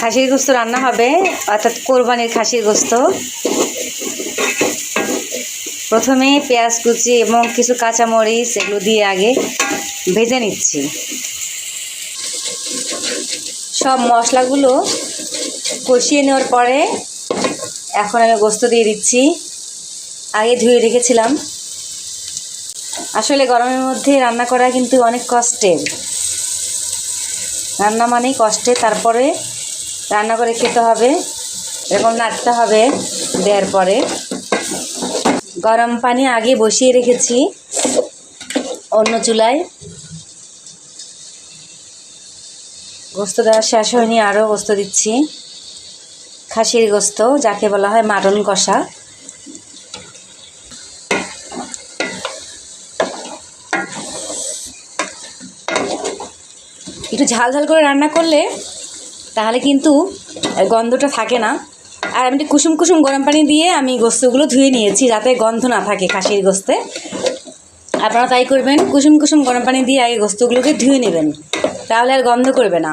খাসির গোস্ত রান্না হবে, অর্থাৎ কোরবানির খাসির গোস্ত। প্রথমে পেঁয়াজ, কুচি এবং কিছু কাঁচামরিচ এগুলো দিয়ে আগে ভেজে নিচ্ছি। সব মশলাগুলো কষিয়ে নেওয়ার পরে এখন আমি গোস্ত দিয়ে দিচ্ছি। আগে ধুয়ে রেখেছিলাম। আসলে গরমের মধ্যে রান্না করা কিন্তু অনেক কষ্টের। রান্না মানেই কষ্টে, তারপরে রান্না করে খেতে হবে। এরকম নাড়তে হবে দেওয়ার পরে। গরম পানি আগে বসিয়ে রেখেছি অন্য চুলায়। গোস্ত দেওয়া শেষ হয়নি, আরও গোস্ত দিচ্ছি। খাসির গোস্ত, যাকে বলা হয় মাটন কষা। একটু ঝাল ঝাল করে রান্না করলে তাহলে কিন্তু গন্ধটা থাকে না। আর আমি কুসুম কুসুম গরম পানি দিয়ে আমি গোস্তগুলো ধুয়ে নিয়েছি, যাতে গন্ধ না থাকে খাসির গোস্তে। আপনারা তাই করবেন, কুসুম কুসুম গরম পানি দিয়ে আগে গোস্তগুলোকে ধুয়ে নেবেন। তাহলে আর গন্ধ করবে না।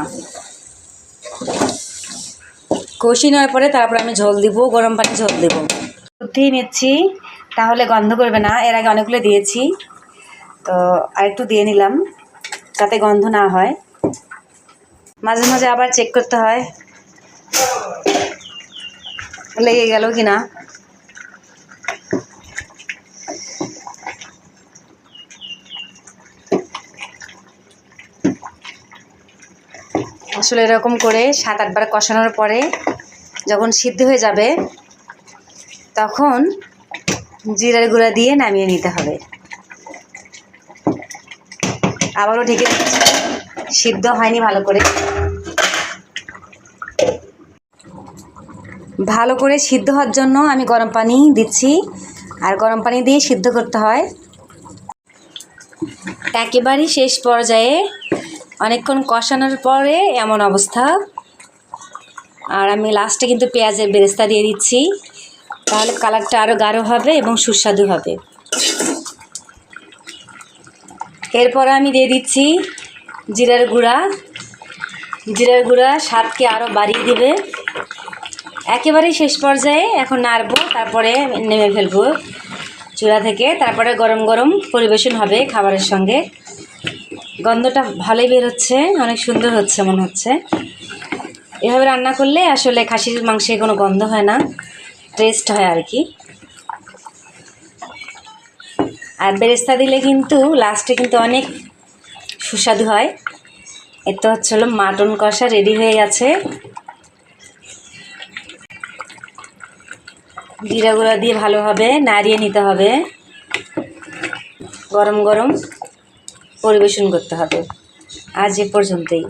কষি নেওয়ার পরে তারপর আমি ঝোল দিব, গরম পানি ঝোল দেব। ধুয়ে নিচ্ছি, তাহলে গন্ধ করবে না, এর আগে অনেকগুলো দিয়েছি। তো আরেকটু দিয়ে নিলাম, যাতে গন্ধ না হয়। মাঝে মাঝে আবার চেক করতে হয়। লেগে গেল কি না? আসলে এরকম করে সাত, আটবার কষানোর পরে যখন সিদ্ধ হয়ে যাবে, তখন জিরার গুঁড়া দিয়ে নামিয়ে নিতে হবে। আবারও ঢেকে সিদ্ধ হয়নি ভালো করে। ভালো করে সিদ্ধ হওয়ার জন্য আমি গরম পানি দিচ্ছি। আর গরম পানি দিয়ে সিদ্ধ করতে হয়। একেবারেই শেষ পর্যায়ে অনেকক্ষণ কষানোর পরে এমন অবস্থা। আর আমি লাস্টে কিন্তু পেঁয়াজের বেরেস্তা দিয়ে দিচ্ছি। তাহলে কালারটা আরও গাঢ় হবে এবং সুস্বাদু হবে। এরপর আমি দিয়ে দিচ্ছি জিরার গুঁড়া। জিরার গুঁড়া স্বাদকে আরও বাড়িয়ে দেবে। একেবারেই শেষ পর্যায়ে এখন নাড়বো, তারপরে নেমে ফেলব চুলা থেকে। তারপরে গরম গরম পরিবেশন হবে খাবারের সঙ্গে। গন্ধটা ভালোই বের হচ্ছে, অনেক সুন্দর হচ্ছে মনে হচ্ছে। এভাবে রান্না করলে আসলে খাসির মাংসে কোনো গন্ধ হয় না টেস্ট হয় আর কি। আর বেরেস্তা দিলে কিন্তু লাস্টে কিন্তু অনেক সুস্বাদু হয়। এর তো হচ্ছে হলো মাটন কষা রেডি হয়ে গেছে। জিরা গুঁড়া দিয়ে ভালোভাবে নাড়িয়ে নিতে হবে। গরম গরম পরিবেশন করতে হবে। আজ এ পর্যন্তই।